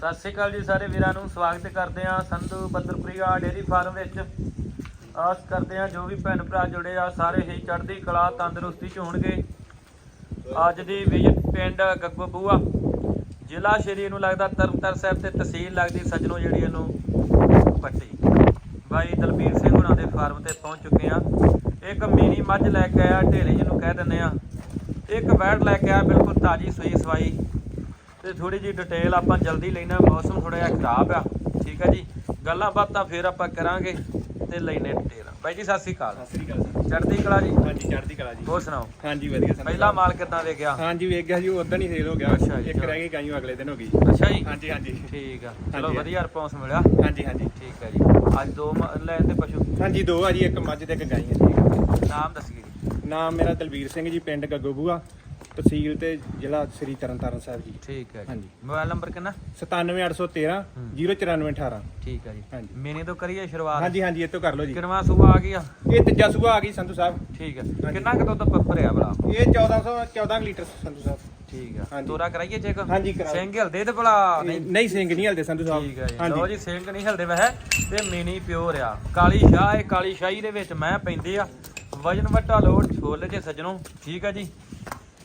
ਸਤਿ ਸ਼੍ਰੀ ਅਕਾਲ ਜੀ ਸਾਰੇ ਵੀਰਾਂ ਨੂੰ, ਸਵਾਗਤ ਕਰਦੇ ਹਾਂ ਸੰਧੂ ਬੱਦਰਪ੍ਰਿਆ ਡੇਰੀ ਫਾਰਮ ਵਿੱਚ। ਆਸ ਕਰਦੇ ਹਾਂ ਜੋ ਵੀ ਭੈਣ ਭਰਾ ਜੁੜੇ ਆ, ਸਾਰੇ ਹੀ ਚੜ੍ਹਦੀ ਕਲਾ, ਤੰਦਰੁਸਤੀ ਚ ਹੋਣਗੇ। ਅੱਜ ਦੀ ਵਿਜ਼ਿਟ ਪਿੰਡ ਗੱਗੋਬੂਆ ਜ਼ਿਲ੍ਹਾ ਸ਼੍ਰੀ ਨੂੰ ਲੱਗਦਾ ਤਰਨਤਾਰਨ ਸਾਹਿਬ ਤੇ ਤਹਿਸੀਲ ਲੱਗਦੀ ਸੱਜਣੋ ਜਿਹੜੀ ਇਹਨੂੰ ਪੱਟੀ। ਬਾਈ ਦਲਬੀਰ ਸਿੰਘ ਹੁਣਾਂ ਦੇ ਫਾਰਮ ਤੇ ਪਹੁੰਚ ਚੁੱਕੇ ਆ ਇੱਕ ਮਿਨੀ ਮੱਝ ਲੈ ਕੇ ਆਇਆ, ਢੇਲੇ ਜਿਹਨੂੰ ਕਹਿ ਦਿੰਦੇ ਆ ਇੱਕ ਬੈੜ ਲੈ ਕੇ ਆਇਆ, ਬਿਲਕੁਲ ਤਾਜੀ ਸੂਈ ਸਵਾਈ। ਤੇ ਥੋੜੀ ਜੀ ਡਿਟੇਲ ਆਪਾਂ ਜਲਦੀ ਲੈਣਾ ਮੌਸਮ ਥੋੜਾ ਜਿਹਾ ਖਰਾਬ ਆ ਠੀਕ ਆ ਜੀ? ਗੱਲਾਂ ਬਾਤਾਂ ਫੇਰ ਆਪਾਂ ਕਰਾਂਗੇ ਤੇ ਲੈਣੇ ਡਿਟੇਲ ਬਾਈ ਜੀ ਸਤਿ ਸ੍ਰੀ ਅਕਾਲ। ਸਤਿ ਸ੍ਰੀ ਅਕਾਲ ਸਰ। ਚੜ੍ਹਦੀ ਕਲਾ ਜੀ? ਹਾਂਜੀ ਚੜ੍ਹਦੀ ਕਲਾ ਜੀ। ਹੋਰ ਸੁਣਾਓ? ਹਾਂਜੀ ਵਧੀਆ ਸਰ। ਪਹਿਲਾ ਮਾਲ ਕਿੱਦਾਂ ਵੇਖਿਆ? ਹਾਂਜੀ ਵੇਖ ਗਿਆ ਜੀ ਉਦੋਂ ਹੀ ਸੇਲ ਹੋ ਗਿਆ। ਅੱਛਾ ਜੀ, ਇੱਕ। ਰਹਿ ਗਈ ਗਾਈਓ ਅਗਲੇ ਦਿਨ ਹੋ ਗਈ। ਅੱਛਾ ਜੀ। ਹਾਂਜੀ ਹਾਂਜੀ। ਠੀਕ ਆ। ਚਲੋ। ਵਧੀਆ ਰਿਸਪੌਂਸ ਮਿਲਿਆ। ਹਾਂਜੀ ਹਾਂਜੀ। ਠੀਕ ਆ ਜੀ। ਅੱਜ ਦੋ ਮ- ਲੈ ਤੇ ਪਸ਼ੂ। ਹਾਂਜੀ ਦੋ ਆ ਜੀ ਇੱਕ ਮੱਝ ਤੇ ਇੱਕ ਗਾਈ ਹੈ ਜੀ ਨਾਮ ਦੱਸੀਏ ਜੀ। ਨਾਮ ਮੇਰਾ ਦਲਬੀਰ ਸਿੰਘ ਜੀ ਪਿੰਡ ਗੱਗੋਬੂਆ ਤਹਿਸੀਲ ਤੇ ਜ਼ਿਲ੍ਹਾ ਸ੍ਰੀ ਤਰਨਤਾਰਨ ਸਾਹਿਬ ਜੀ। ਠੀਕ ਹੈ ਹਾਂਜੀ। ਮੋਬਾਈਲ ਨੰਬਰ ਕਿੰਨਾ? 97813 ਹੂੰ। 09418 ਠੀਕ ਹੈ ਜੀ। ਹਾਂਜੀ। ਮੇਨੇ ਤੋਂ ਕਰੀਏ ਸ਼ੁਰੂਆਤ? ਹਾਂਜੀ ਹਾਂਜੀ ਇਹ ਤੋਂ ਕਰ ਲਓ ਜੀ। ਕਿਨਵਾ ਸੂਆ ਆ ਗਿਆ? ਇਹ ਤੀਜਾ ਸੂਆ ਆ ਗਈ ਸੰਧੂ ਸਾਹਿਬ। ਠੀਕ ਹੈ। ਕਿੰਨਾ ਕੁ ਦੁੱਧ ਭਰਿਆ ਭਲਾ? ਇਹ 1400 14 ਕੁ ਲੀਟਰ ਸੰਧੂ ਸਾਹਿਬ। ਠੀਕ ਆ। ਤੋਰਾ ਕਰਾਈਏ ਚੈੱਕ? ਹਾਂਜੀ, ਕਰਾਓ। ਸਿੰਘ ਹਿਲਦੇ ਤੇ ਭਲਾ? ਨਹੀਂ। ਨਹੀਂ ਸਿੰਘ ਨਹੀਂ ਹਲਦੇ ਸੰਧੂ ਸਾਹਿਬ। ਠੀਕ ਹੈ ਜੀ। ਲਓ ਜੀ ਸਿੰਘ ਨਹੀਂ ਹਿਲਦੇ ਵਹਿ ਤੇ ਮਿਨੀ ਪਿਓਰ ਆ। ਕਾਲੀ ਸ਼ਾਹ ਇਹ ਕਾਲੀ ਸ਼ਾਹੀ ਦੇ ਵਿੱਚ ਮੈਂ ਪੈਂਦੇ ਆ। ਵਜਨ ਵੱਟਾ ਲੋਡ ਛੋਲੇ ਜੇ ਸੱਜਣੋ। ਠੀਕ ਆ ਜੀ।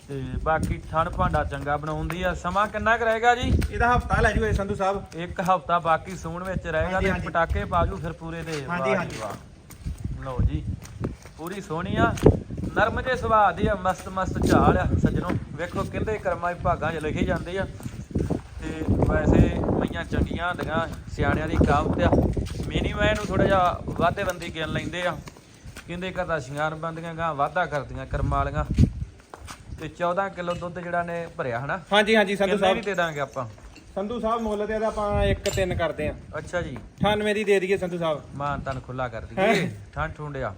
ਤੇ ਬਾਕੀ ਥਣ ਭਾਂਡਾ ਚੰਗਾ ਬਣਾਉਂਦੀ ਆ। ਸਮਾਂ ਕਿੰਨਾ ਕੁ ਰਹੇਗਾ ਜੀ? ਇਹਦਾ ਹਫਤਾ ਲੈ ਜੂ ਇਹ ਸੰਧੂ ਸਾਹਿਬ। ਇੱਕ ਹਫਤਾ ਬਾਕੀ ਸੂਣ ਵਿੱਚ ਰਹੇਗਾ ਹਾਂਜੀ, ਤੇ ਹਾਂਜੀ। ਪਟਾਕੇ ਬਾਜੂ ਫਿਰ ਪੂਰੇ ਦੇ ਹਾਂਜੀ, ਜੀ ਹਾਂਜੀ। ਵਾਹ। ਲਓ ਜੀ ਪੂਰੀ ਸੋਹਣੀ ਆ। ਨਰਮ ਜੇ ਸੁਭਾਅ ਦੀ ਆ ਮਸਤ ਮਸਤ ਝਾਲ ਆ। ਸੱਜਣੋ ਵੇਖੋ ਕਿੰਦੇ ਕਰਮਾਂ ਭਾਗਾਂ 'ਚ ਲਿਖੇ ਜਾਂਦੇ ਆ। ਤੇ ਵੈਸੇ ਮਈਆਂ ਚੰਗੀਆਂ ਹੁੰਦੀਆਂ ਸਿਆਣਿਆਂ ਦੀ ਕਹਾਵਤ ਆ। ਮਿਨੀ ਮੈਂ ਨੂੰ ਥੋੜਾ ਜਿਹਾ ਵਾਧੇ ਬੰਦੀ ਗਿਣ ਲੈਂਦੇ ਆ। ਕਹਿੰਦੇ ਘਰ ਦਾ ਸ਼ਿੰਗਾਰ ਬੰਦੀਆਂ ਗਾਂ ਵਾਧਾ ਕਰਦੀਆਂ ਕਰਮਾਂ ਵਾਲੀਆਂ। ਤੇ 14 ਕਿਲੋ ਦੁੱਧ ਜਿਹੜਾ ਨੇ ਭਰਿਆ ਹਨਾ? ਹਾਂਜੀ ਹਾਂਜੀ ਸੰਧੂ ਕਿੰਨੇ ਸਾਹਿਬ। ਵੀ ਦੇ ਦਾਂਗੇ ਆਪਾਂ? ਸੰਧੂ ਸਾਹਿਬ ਮੁੱਲ ਤੇ ਇਹਦਾ ਆਪਾਂ 1 3 ਕਰਦੇ ਆ। ਅੱਛਾ ਜੀ। 98 ਦੀ ਦੇ ਦਈਏ ਸੰਧੂ ਸਾਹਿਬ। ਮਾਨ ਤਨ ਖੁੱਲਾ ਕਰ ਹੈਂ? ਦਈਏ ਠੰਡ ਠੁੰਡਿਆ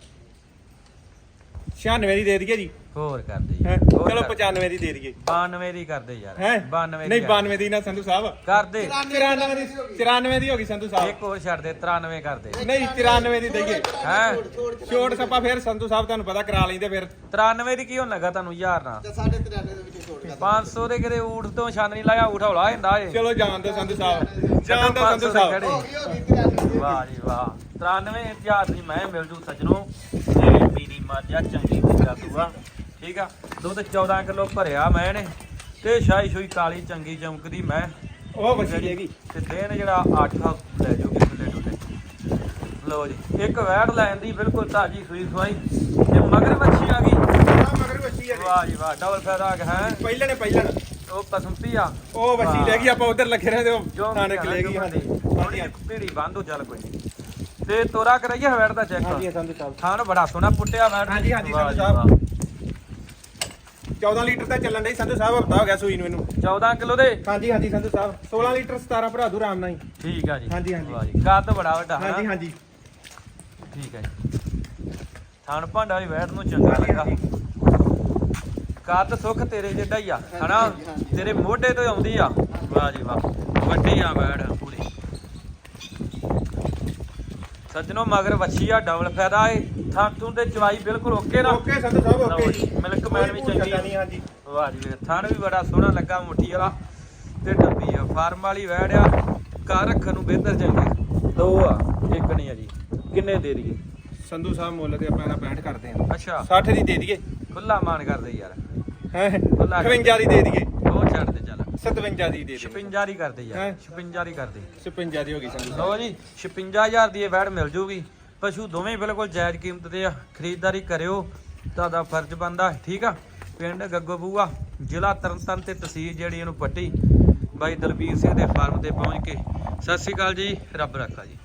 96 ਦੀ ਦੇ ਦਈਏ ਜੀ। ਹੋਰ ਕਰ ਹੈਂ? ਹੋਰ ਚਲੋ ਕਰ। 95 ਦੀ ਦੇ ਦਈਏ। 92 ਦੀ ਕਰ ਦੇ ਯਾਰ। ਹੈ? 92 ਨਹੀਂ 92 ਦੀ ਨਾ ਸੰਧੂ ਸਾਹਿਬ। ਕਰ ਦੇ। 94 ਦੀ 94 ਦੀ ਹੋ ਗਈ ਸੰਧੂ ਸਾਹਿਬ। ਇੱਕ ਹੋਰ ਛੱਡ ਦੇ 93 ਕਰ ਦੇ। ਨਹੀਂ 93 ਦੀ ਦਈਏ। ਹੈ? ਛੋਟ ਸੱਪਾ ਫਿਰ ਸੰਧੂ ਸਾਹਿਬ ਤੁਹਾਨੂੰ ਪਤਾ ਕਰਾ ਲੈਂਦੇ ਫਿਰ। 93 ਦੀ ਕੀ ਹੋਣ ਲੱਗਾ ਤੁਹਾਨੂੰ ਯਾਰ ਨਾ ਤੇ ਸਾਢੇ 93 ਦੇ ਵਿੱਚ ਛੋੜ ਕਰ 500 ਦੇ ਕਿਤੇ ਊਠ ਤੋਂ ਛਾਨ ਨਹੀਂ ਲਾਇਆ ਊਠ ਹੌਲਾ ਹੁੰਦਾ ਏ। ਚਲੋ ਜਾਣ ਦਿਓ ਸੰਧੂ ਸਾਹਿਬ। ਜਾਣ ਦਿਓ ਸੰਧੂ 500 ਦੇ ਸਾਹਿਬ। ਖੜੇ। ਹੋ ਗਈ ਹੋ ਗਈ 93 ਦੀ। ਵਾਹ ਜੀ ਵਾਹ। 93000 ਦੀ ਮੈਂ ਮਿਲ ਜੂ ਸੱਜਣੋ। ਚੰਗੀ ਬੱਚਾ ਦੂਆ ਠੀਕ ਆ? ਦੁੱਧ 14 ਕਿਲੋ ਭਰਿਆ ਮੈਂ ਨੇ ਤੇ ਸ਼ਾਈ ਸ਼ੂਈ ਕਾਲੀ ਚੰਗੀ ਚਮਕਦੀ ਮੈਂ। ਉਹ ਬੱਚੀ ਹੈਗੀ। ਤੇ ਦੇਣ ਜਿਹੜਾ 8 ਲੈ ਜਾਓਗੇ ਥੱਲੇ ਟੁੱਟੇ ਲਓ ਜੀ ਇੱਕ ਵੈੜ ਲੈਣ ਦੀ ਬਿਲਕੁਲ ਤਾਜੀ ਸੂਈ ਸਵਾਈ ਤੇ ਮਗਰ ਮੱਛੀ ਆ ਗਈ। ਆ ਮਗਰ ਬੱਚੀ ਹੈ ਵਾਹ ਜੀ ਵਾਹ ਡਬਲ ਫਾਇਦਾ ਆ ਗਿਆ ਹੈ? ਪਹਿਲਾਂ ਨੇ ਪਹਿਲਾਂ ਉਹ ਪਸੰਤੀ ਆ। ਉਹ ਬੱਚੀ ਲੈ ਗਈ ਆਪਾਂ ਉਧਰ ਲੱਗੇ ਰਹੇ ਤੇ ਉਹ ਥਾਣੇ ਲੈ ਗਈ। ਹਾਂਜੀ ਹਾਂਜੀ। ਪੀੜੀ ਬੰਦ ਹੋ ਚੱਲ ਕੋਈ ਨਹੀਂ ਤੇ ਤੋਰਾ ਕਰਾਈਏ ਵੈੜ ਦਾ ਚੈੱਕ। ਹਾਂਜੀ ਸੰਧੂ ਸਾਹਿਬ ਥਾਨ ਬੜਾ ਸੋਹਣਾ ਪੁੱਟਿਆ ਵੈੜ ਹਾਂਜੀ, ਹਾਂਜੀ, ਸੰਧੂ ਸਾਹਿਬ। ਵਾਹ। 14 ਲੀਟਰ ਤਾਂ ਚੱਲਣ ਡਈ ਸੰਧੂ ਸਾਹਿਬ ਹਫਤਾ ਹੋ ਗਿਆ ਸੂਈ ਨੂੰ ਇਹਨੂੰ। 14 ਕਿਲੋ ਦੇ? ਹਾਂਜੀ ਹਾਂਜੀ ਸੰਧੂ ਸਾਹਿਬ। 16 ਲੀਟਰ 17 ਭਰਾ ਦੂ ਆਰਾਮ ਨਾਲ ਹੀ। ਠੀਕ ਆ ਜੀ। ਹਾਂਜੀ, ਹਾਂਜੀ। ਵਾਹ ਜੀ। ਕੱਦ ਬੜਾ ਵੱਡਾ ਹਾਂਜੀ ਹਨਾ? ਹਾਂਜੀ ਠੀਕ ਹੈ ਜੀ। ਥਾਨ ਭਾਂਡਾ ਵੀ ਵੈੜ ਨੂੰ ਚੰਗਾ ਹਾਂਜੀ, ਲੱਗਾ। ਕੱਦ ਸੁੱਖ ਤੇਰੇ ਜਿੱਡਾ ਹੀ ਆ ਹਨਾ। ਤੇਰੇ ਮੋਢੇ ਤੋਂ ਹੀ ਆਉਂਦੀ ਆ। ਵਾਹ ਜੀ ਵਾਹ। ਵੱਡੀ ਆ ਵੈੜ ਪੂਰੀ ਸੱਜਣੋ ਮਗਰ ਵੱਛੀ ਆ ਡਬਲ ਫਾਇਦਾ ਏ। ਥਾਂ ਤੂੰ ਤੇ ਚਵਾਈ ਬਿਲਕੁਲ ਓਕੇ ਨਾ? ਓਕੇ ਸੰਧੂ ਸਾਹਿਬ ਓਕੇ ਜੀ, ਮਿਲਕ ਮੈਨ ਵੀ ਚੰਗੀ। ਨਹੀਂ ਹਾਂਜੀ। ਵਾਹ ਜੀ ਥਣ ਵੀ ਬੜਾ ਸੋਹਣਾ ਲੱਗਾ ਮੁੱਠੀ ਵਾਲਾ। ਤੇ ਡੱਬੀ ਆ ਫਾਰਮ ਵਾਲੀ ਵੈੜ ਆ। ਘਰ ਰੱਖਣ ਨੂੰ ਬਿਹਤਰ ਚੰਗੀ। ਦੋ ਆ ਇੱਕ ਨਹੀਂ ਆ ਜੀ ਕਿੰਨੇ ਦੇ ਦਈਏ? ਸੰਧੂ ਸਾਹਿਬ ਮੁੱਲ ਤੇ ਆਪਾਂ ਇਹਦਾ 65 ਕਰਦੇ ਹਾਂ। ਅੱਛਾ। 60 ਦੀ ਦੇ ਦਈਏ। ਖੁੱਲਾ ਮਾਨ ਕਰਦੇ ਯਾਰ। ਹੈ? ਖੁੱਲਾ 58 ਦੀ ਦੇ ਦਈਏ। ਉਹ ਛੱਡ ਦੇ 57 ਦੀ ਦੇ ਦਈਏ 56 ਦੀ ਕਰਦੇ ਯਾਰ ਹੈਂ? 56 ਦੀ ਕਰਦੇ। 56 ਦੀ ਹੋ ਗਈ ਸੰਧੂ ਲਓ ਜੀ 56000 ਦੀ ਇਹ ਵੈੜ ਮਿਲ ਜੂਗੀ। ਪਸ਼ੂ ਦੋਵੇਂ ਬਿਲਕੁਲ ਜਾਇਜ਼ ਕੀਮਤ ਤੇ ਆ। ਖਰੀਦਦਾਰੀ ਕਰਿਓ ਤੁਹਾਡਾ ਫਰਜ਼ ਬੰਦਾ ਠੀਕ ਆ? ਪਿੰਡ ਗੱਗੋਬੂਆ ਜ਼ਿਲ੍ਹਾ ਤਰਨਤਾਰਨ ਤੇ ਤਹਿਸੀਲ ਜਿਹੜੀ ਇਹਨੂੰ ਪੱਟੀ ਬਾਈ ਦਲਬੀਰ ਸਿੰਘ ਦੇ ਫਾਰਮ ਤੇ ਪਹੁੰਚ ਕੇ। ਸਤਿ ਸ਼੍ਰੀ ਅਕਾਲ ਜੀ ਰੱਬ ਰੱਖਾ ਜੀ।